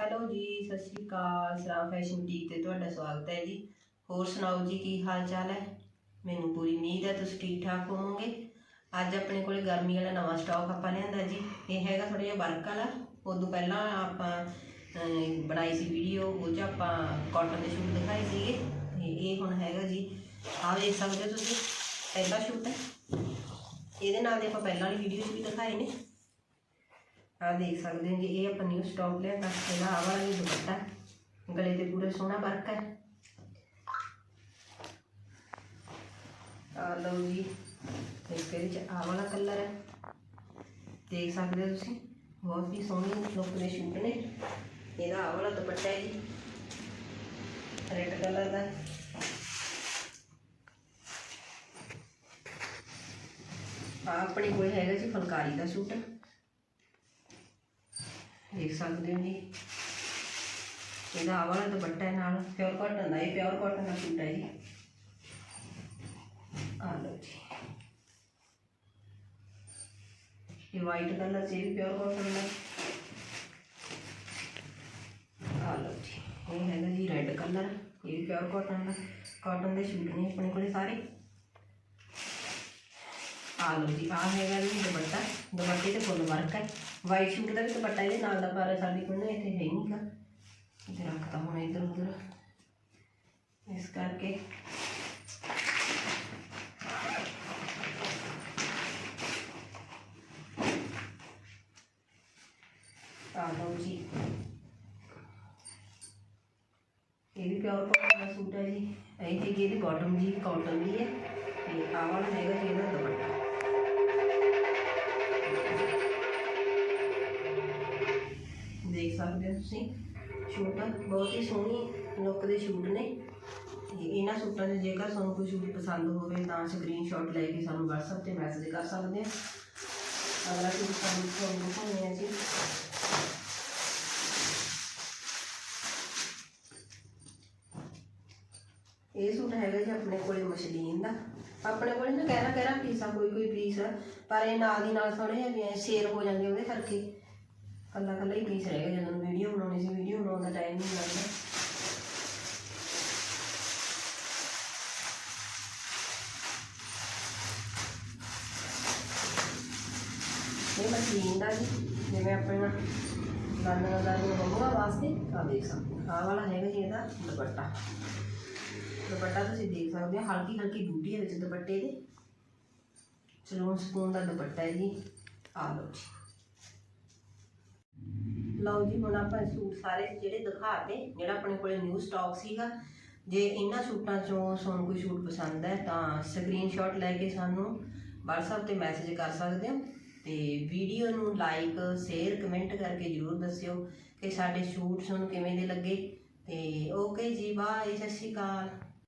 Hello ਜੀ, ਸਤਿ ਸ਼੍ਰੀ ਅਕਾਲ। ਸਰਾ fashion boutique ਤੇ ਤੁਹਾਡਾ ਸਵਾਗਤ ਹੈ ਜੀ। ਹੋਰ ਸੁਣਾਓ ਜੀ, ਕੀ ਹਾਲ ਚਾਲ ਹੈ? ਮੈਨੂੰ ਪੂਰੀ ਉਮੀਦ ਹੈ ਤੁਸੀਂ ਠੀਕ ਠਾਕ ਹੋਵੋਗੇ। ਅੱਜ ਆਪਣੇ ਕੋਲੇ ਗਰਮੀ ਵਾਲਾ ਨਵਾਂ ਸਟਾਕ ਆਪਾਂ ਲਿਆਂਦਾ ਜੀ। ਇਹ ਹੈਗਾ ਥੋੜਾ ਜਿਹਾ ਵਰਕ ਵਾਲਾ। ਉਦੋਂ ਪਹਿਲਾਂ ਆਪਾਂ ਬਣਾਈ ਸੀ ਵੀਡੀਓ ਉਹ 'ਚ ਆਪਾਂ ਕਾਟਨ ਦੇ ਸ਼ੂਟ ਦਿਖਾਏ ਸੀਗੇ। ਤੇ ਇਹ ਹੁਣ ਹੈਗਾ ਜੀ। ਆਹ ਦੇਖ ਸਕਦੇ ਹੋ ਤੁਸੀਂ, ਪਹਿਲਾ ਸ਼ੂਟ ਹੈ। ਇਹਦੇ ਨਾਲ ਦੇ ਆਪਾਂ ਪਹਿਲਾਂ ਵਾਲੀ ਵੀਡੀਓ 'ਚ ਵੀ ਦਿਖਾਏ ਨੇ। ਆ ਦੇਖ ਸਕਦੇ ਹੋ ਜੀ, ਇਹ ਆਪਾਂ ਨਿਊ ਸਟਾਕ ਲਿਆ ਤਾਂ ਇਹਦਾ ਆਹ ਵਾਲਾ ਵੀ ਦੁਪੱਟਾ ਗਲੇ ਤੇ ਪੂਰੇ ਸੋਹਣਾ ਵਰਕ ਹੈ। ਆ ਲਓ ਜੀ ਇਸ ਦੇ ਵਿੱਚ ਆਹ ਵਾਲਾ ਕਲਰ ਹੈ। ਦੇਖ ਸਕਦੇ ਹੋ ਤੁਸੀਂ, ਬਹੁਤ ਹੀ ਸੋਹਣੀ ਲੁੱਕ ਦੇ ਸ਼ੂਟ ਨੇ। ਇਹਦਾ ਆ ਵਾਲਾ ਦੁਪੱਟਾ ਹੈ ਜੀ ਰੈਡ ਕਲਰ ਦਾ। ਆ ਆਪਣੇ ਕੋਲ ਹੈਗਾ ਜੀ ਫੁਲਕਾਰੀ ਦਾ ਸੂਟ। ਦੇਖ ਸਕਦੇ ਹੋ ਜੀ ਇਹਦਾ ਆਹ ਵਾਲਾ ਦੁਪੱਟਾ ਹੈ ਨਾਲ ਪਿਓਰ ਕਾਟਨ ਦਾ ਇਹ ਪਿਓਰ ਕਾਟਨ ਦਾ ਸੂਟ ਹੈ ਜੀ ਆ ਲਓ ਜੀ ਇਹ ਵਾਈਟ ਕਲਰ ਚ ਇਹ ਵੀ ਪਿਓਰ ਕਾਟਨ ਦਾ ਆ ਲਓ ਜੀ ਇਹ ਹੈਗਾ ਜੀ ਰੈੱਡ ਕਲਰ ਇਹ ਵੀ ਪਿਓਰ ਕਾਟਨ ਦਾ ਕਾਟਨ ਦੇ ਸੂਟ ਨੇ ਆ ਲਓ ਜੀ ਆ ਹੈਗਾ ਜੀ ਦੁਪੱਟਾ, ਦੁਪੱਟੇ ਤੇ ਫੁੱਲ ਵਰਕ ਹੈ। ਵਾਈਟ ਸ਼ੂਟ ਦਾ ਵੀ ਦੁਪੱਟਾ ਇਹਦੇ ਨਾਲ ਦਾ ਪਰ ਸਾਡੀ ਕੋਲ ਨਾ ਇੱਥੇ ਹੈ ਨਹੀਂਗਾ ਇੱਥੇ ਰੱਖਤਾ ਹੁਣ ਇੱਧਰ ਉੱਧਰ। ਇਸ ਕਰਕੇ ਆ ਲਓ ਜੀ। ਇਹ ਵੀ ਪਿਓਰ ਕਾਟਨ ਦਾ ਸੂਟ ਹੈ ਜੀ। ਇਹ ਹੈਗੀ ਇਹਦੀ ਬਾਟਮ ਜੀ ਕਾਟਨ ਦੀ ਹੈ, ਤੇ ਆਹ ਵਾਲਾ ਸਕਦੇ ਹੋ ਤੁਸੀਂ। ਸ਼ੂਟ ਬਹੁਤ ਹੀ ਸੋਹਣੀ ਲੁੱਕ ਦੇ ਸ਼ੂਟ ਨੇ। ਤੇ ਇਹਨਾਂ ਸੂਟਾਂ ਦੇ ਜੇਕਰ ਤੁਹਾਨੂੰ ਕੋਈ ਸ਼ੂਟ ਪਸੰਦ ਹੋਵੇ ਤਾਂ ਸਕਰੀਨਸ਼ਾਟ ਲੈ ਕੇ ਸਾਨੂੰ WhatsApp ਤੇ ਮੈਸੇਜ ਕਰ ਸਕਦੇ ਹੋ। ਅਗਲਾ ਸੂਟ ਸਾਨੂੰ ਤੁਹਾਨੂੰ ਦਿਖਾਉਂਦੇ ਆ ਜੀ। ਇਹ ਸੂਟ ਹੈਗਾ ਜੀ ਆਪਣੇ ਕੋਲੇ ਮਸ਼ਲੀਨ ਦਾ। ਆਪਣੇ ਕੋਲੇ ਨਾ ਕਹਿਣਾ ਕਹਿਣਾ ਪੀਸ ਕੋਈ ਕੋਈ ਪੀਸ, ਪਰ ਇਹ ਨਾਲ ਦੀ ਨਾਲ ਥੋੜੇ ਜਿਹਾ ਸ਼ੇਰ ਹੋ ਜਾਂਦੇ ਉਹਦੇ ਕਰਕੇ। ਕੱਲਾ ਕੱਲਾ ਹੀ ਪੀਸ ਰਹਿ ਗਿਆ ਜਦੋਂ ਵੀਡੀਓ ਬਣਾਉਣੀ ਸੀ ਵੀਡੀਓ ਬਣਾਉਣ ਦਾ ਟਾਈਮ ਨਹੀਂ ਲੱਗਦਾ। ਇਹ ਮਸ਼ੀਨ ਦਾ ਜੀ ਜਿਵੇਂ ਆਪਣੇ ਨਾਲ ਦਾ ਨੂੰ ਬੰਗਵਾ ਵਾਸਤੇ ਆ ਦੇਖ ਸਕਦੇ ਹੋ। ਆਹ ਵਾਲਾ ਹੈਗਾ ਜੀ ਇਹਦਾ ਦੁਪੱਟਾ। ਦੁਪੱਟਾ ਤੁਸੀਂ ਦੇਖ ਸਕਦੇ ਹੋ ਹਲਕੀ ਹਲਕੀ ਬੂਟੀ ਹੈ ਵਿੱਚ ਦੁਪੱਟੇ ਦੇ। ਸਲੂਨ ਸਪੂਨ ਦਾ ਦੁਪੱਟਾ ਹੈ ਜੀ। ਆ ਲਓ ਜੀ। ਲਓ ਜੀ, ਹੁਣ ਆਪਾਂ ਸੂਟ ਸਾਰੇ ਜਿਹੜੇ ਦਿਖਾਤੇ ਜਿਹੜਾ ਆਪਣੇ ਕੋਲੇ ਨਿਊ ਸਟਾਕ ਸੀਗਾ, ਜੇ ਇਹਨਾਂ ਸੂਟਾਂ ਚੋਂ ਤੁਹਾਨੂੰ ਕੋਈ ਸੂਟ ਪਸੰਦ ਹੈ, ਤਾਂ ਸਕਰੀਨਸ਼ਾਟ ਲੈ ਕੇ ਸਾਨੂੰ WhatsApp ਤੇ ਮੈਸੇਜ ਕਰ ਸਕਦੇ ਹੋ ਤੇ ਵੀਡੀਓ ਨੂੰ ਲਾਈਕ ਸ਼ੇਅਰ ਕਮੈਂਟ ਕਰਕੇ ਜਰੂਰ ਦੱਸਿਓ ਕਿ ਸਾਡੇ ਸੂਟ ਤੁਹਾਨੂੰ ਕਿਵੇਂ ਦੇ ਲੱਗੇ ਤੇ ਓਕੇ ਜੀ ਬਾਏ ਸਤਿ ਸ਼੍ਰੀ ਅਕਾਲ।